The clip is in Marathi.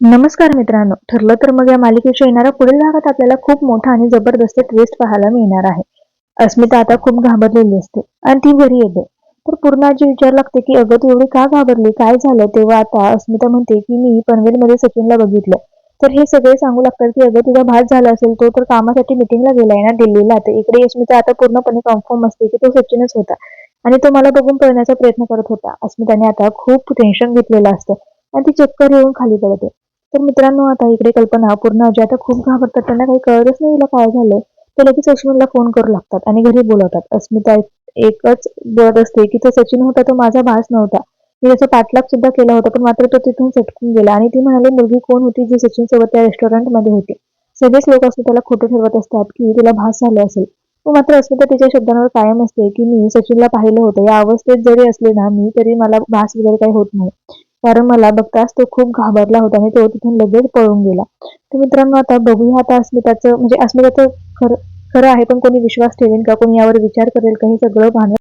नमस्कार मित्रांनो. ठरलं तर मग या मालिकेच्या येणाऱ्या पुढील भागात आपल्याला खूप मोठा आणि जबरदस्त ट्विस्ट पाहायला मिळणार आहे. अस्मिता आता खूप घाबरलेली असते आणि ती घरी येते. तर पूर्ण आजी विचार लागते की अगं तू एवढी का घाबरली? काय झालं? तेव्हा आता अस्मिता म्हणते की मी पनवेलमध्ये सचिनला बघितलं. तर हे सगळे सांगू लागतात की अगं तुझा भात झाला असेल तो तर कामासाठी मिटिंगला गेलाय ना दिल्लीला. तर इकडे अस्मिता आता पूर्णपणे कन्फर्म असते की तो सचिनच होता आणि तो मला बघून पळण्याचा प्रयत्न करत होता. अस्मिताने आता खूप टेन्शन घेतलेलं असतं आणि ती चक्कर येऊन खाली पडते. तर मित्रांनो आता इकडे कल्पना पूर्ण अजय आता खूप घाबरतात. त्यांना काही कळतच नाही हिला काय झालंय. तर लगेच अश्विनला फोन करू लागतात आणि घरी बोलवतात. अस्मिता एकच बोलत असते की तो सचिन होता तो माझा भास नव्हता. मी त्याचा पाठलाग सुद्धा केला होता पण मात्र तो तिथून सटकून गेला आणि ती म्हणाली मुलगी कोण होती जी सचिन सोबत त्या रेस्टॉरंटमध्ये होती? सगळेच लोक अस्मिताला खोटं ठरवत असतात की तिला भास झाले असेल. पण मात्र अस्मिता तिच्या शब्दांवर कायम असते की मी सचिनला पाहिलं होतं. या अवस्थेत जरी असले ना मी तरी मला भास वगैरे काही होत नाही. कारण मला बघताच तो खूप घाबरला होता आणि तो तिथून लगेच पळून गेला. तर मित्रांनो आता बघूया आता अस्मिताचं म्हणजे अस्मिताचं खरं खरं आहे पण कोणी विश्वास ठेवेल का? कोणी यावर विचार करेल का? हे सगळं भान